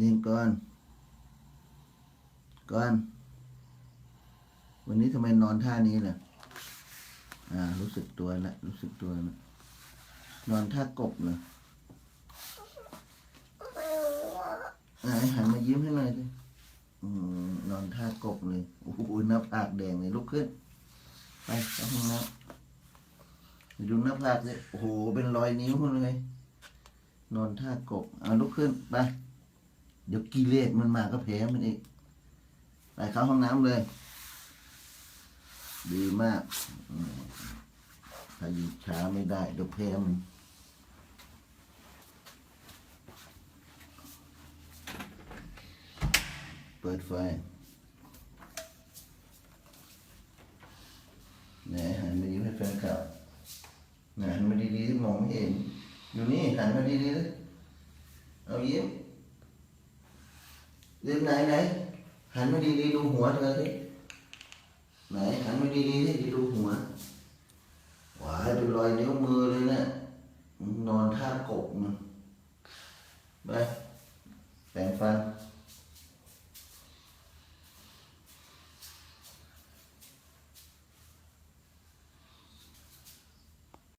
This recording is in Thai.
นิ่งก่อนก่อน วันนี้ทำไมนอนท่านี้ล่ะ อ่า รู้สึกตัวแล้วรู้สึกตัวแล้วนอนท่ากบเหรอไหนหันมายิ้มให้หน่อยดิอนอนท่ากบเลยโอ้โหหน้าผากแดงเลยลุกขึ้น ไปเข้าห้องน้ำดูหน้าผากเลยโอ้โหเป็นรอยนิ้วเลยนอนท่ากบเอาลุกขึ้นไป เดี๋ยวกิเลสมันมาก็แพ้มันอีกไปเข้าห้องน้ำเลย ดีมากถ้าหยุดช้าไม่ได้เดี๋ยวแพ้มันเปิดไฟไหนหันมายิ้มให้แฟนคลับหันมาดีๆที่มองไม่เห็นอยู่นี่หันมาดีๆเลยเอายิ้ม ลืมไหนไหนหันมาดีๆดูหัวเธอสิไหนหันมาดีๆสิดูหัวหวายเป็นรอยนิ้วมือเลยนะนอนท่ากบมันไปแปรงฟัน